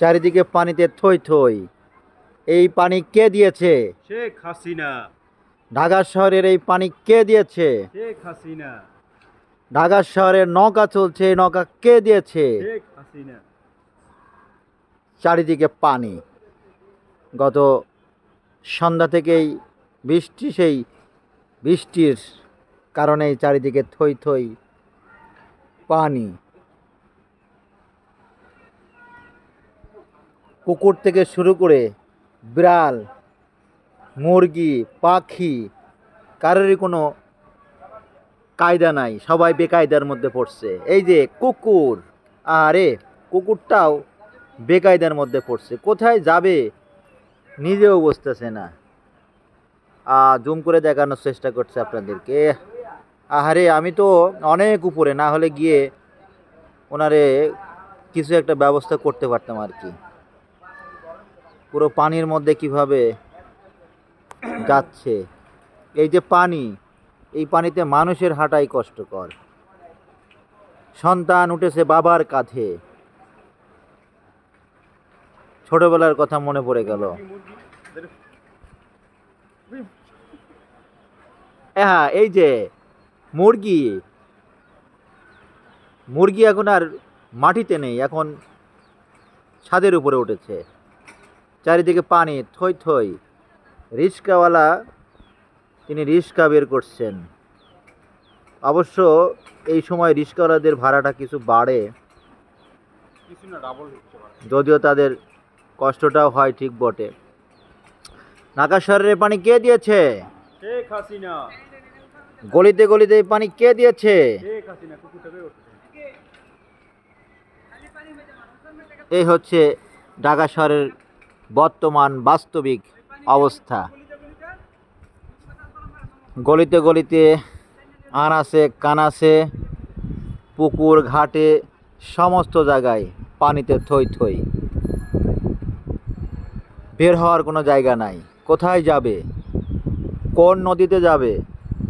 চারিদিকে পানিতে থই থই। এই পানি কে দিয়েছে? শেখ হাসিনা। ঢাকা শহরের এই পানি কে দিয়েছে? শেখ হাসিনা। ঢাকা শহরের নৌকা চলছে এই নৌকা কে দিয়েছে? শেখ হাসিনা। চারিদিকে পানি। গত সন্ধ্যা থেকেই বৃষ্টি সেই বৃষ্টির কারণেই চারিদিকে থই থই পানি। কুকুর থেকে শুরু করে বিড়াল, মুরগি, পাখি, কারোরই কোনো কায়দা নাই, সবাই বেকায়দার মধ্যে পড়ছে। এই যে কুকুর, আরে কুকুরটাও বেকায়দার মধ্যে পড়ছে। কোথায় যাবে নিজেও বুঝতেছে না। আর জুম করে দেখানোর চেষ্টা করছে আপনাদেরকে। আহারে, আমি তো অনেক উপরে, না হলে গিয়ে ওনারে কিছু একটা ব্যবস্থা করতে পারতাম আর কি। পুরো পানির মধ্যে কীভাবে যাচ্ছে? এই যে পানি, এই পানিতে মানুষের হাঁটাই কষ্টকর। সন্তান উঠেছে বাবার কাঁধে। ছোটবেলার কথা মনে পড়ে গেল। হ্যাঁ এই যে মুরগি। মুরগি এখন আর মাটিতে নেই, এখন ছাদের উপরে উঠেছে। চারিদিকে পানি থই থই। রিক্সাওয়ালা তিনি রিক্সা বের করছেন। অবশ্য এই সময় রিক্সাওয়ালাদের ভাড়াটা কিছু বাড়ে। যদিও তাদের কষ্টটাও হয় ঠিক বটে। ঢাকা শহরের পানি কে দিয়েছে? গলিতে গলিতে পানি কে দিয়েছে? এই হচ্ছে ঢাকা শহরের বর্তমান বাস্তবিক অবস্থা। গলিতে গলিতে আনাসে কানাসে পুকুর, ঘাটে, সমস্ত জায়গায় পানিতে থই থই। বের হওয়ার কোনো জায়গা নাই। কোথায় যাবে? কোন নদীতে যাবে?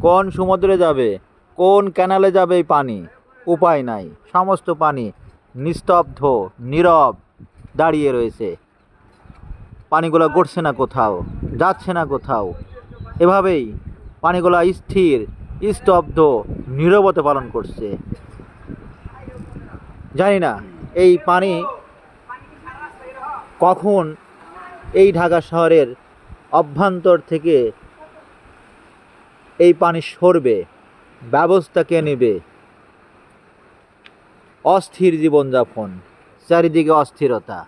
কোন সমুদ্রে যাবে? কোন ক্যানালে যাবে এই পানি? উপায় নাই। সমস্ত পানি নিস্তব্ধ, নীরব দাঁড়িয়ে রয়েছে। পানিগুলো গড়ছে না কোথাও, যাচ্ছে না কোথাও। এভাবেই পানিগুলো স্থির, স্তব্ধ, নীরবতা পালন করছে। জানি না, এই পানি কখন এই ঢাকা শহরের অভ্যন্তর থেকে এই পানি সরবে, ব্যবস্থা কে নেবে? অস্থির জীবনযাপন, চারিদিকে অস্থিরতা।